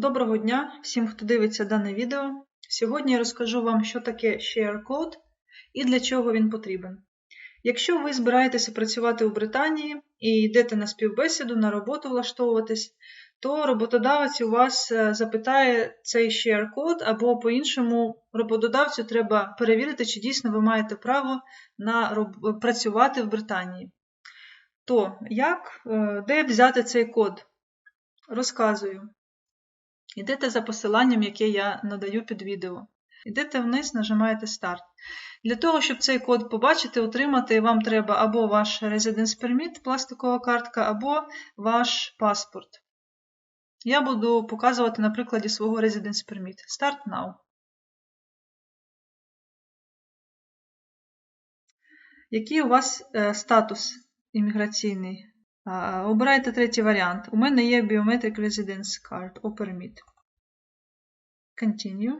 Доброго дня всім, хто дивиться дане відео. Сьогодні я розкажу вам, що таке Share Code і для чого він потрібен. Якщо ви збираєтеся працювати у Британії і йдете на співбесіду, на роботу влаштовуватись, то роботодавець у вас е, запитає цей share code, або по-іншому роботодавцю треба перевірити, чи дійсно ви маєте право на роб- працювати в Британії. То як, е, де взяти цей код? Розказую. Йдете за посиланням, яке я надаю під відео. Йдете вниз, нажимаєте Старт. Для того, щоб цей код побачити, отримати, вам треба або ваш Residence Permit, пластикова картка, або ваш паспорт. Я буду показувати на прикладі свого Residence Permit. Start now. Який у вас е, статус імміграційний? Обирайте третій варіант. У мене є Biometric Residence Card or Permit. Continue.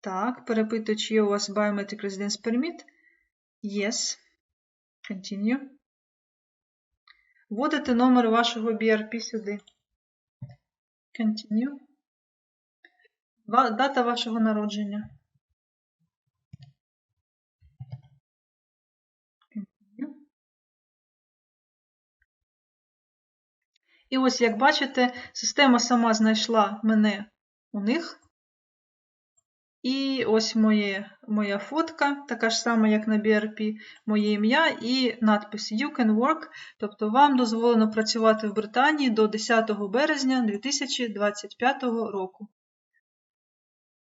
Так, перепитую, чи є у вас Biometric Residence Permit. Yes. Continue. Вводите номер вашого BRP сюди. Continue. Дата вашого народження. І ось, як бачите, система сама знайшла мене у них. І ось моє, моя фотка, така ж сама, як на BRP, моє ім'я і надпис You can work, тобто вам дозволено працювати в Британії до 10 березня 2025 року.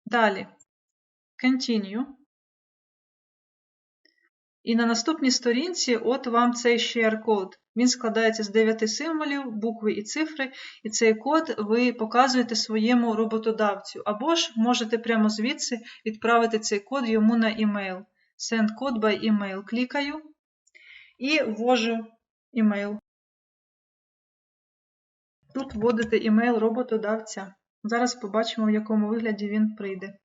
Далі. Continue. І на наступній сторінці от вам цей share код. Він складається з 9 символів, букви і цифри, і цей код ви показуєте своєму роботодавцю. Або ж можете прямо звідси відправити цей код йому на email. Send code by email. Клікаю і ввожу email. Тут вводите email роботодавця. Зараз побачимо, в якому вигляді він прийде.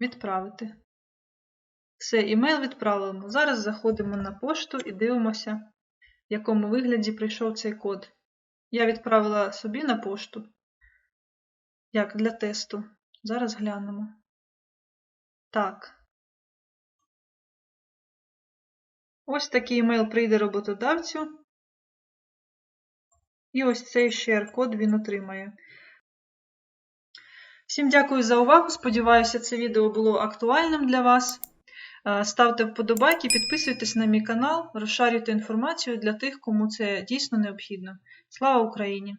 Відправити. Все, імейл відправлено. Зараз заходимо на пошту і дивимося, в якому вигляді прийшов цей код. Я відправила собі на пошту. Як для тесту. Зараз глянемо. Так. Ось такий імейл прийде роботодавцю. І ось цей share-код він отримає. Всім дякую за увагу. Сподіваюся, це відео було актуальним для вас. Е, Ставте вподобайки, підписуйтесь на мій канал, розшарюйте інформацію для тих, кому це дійсно необхідно. Слава Україні!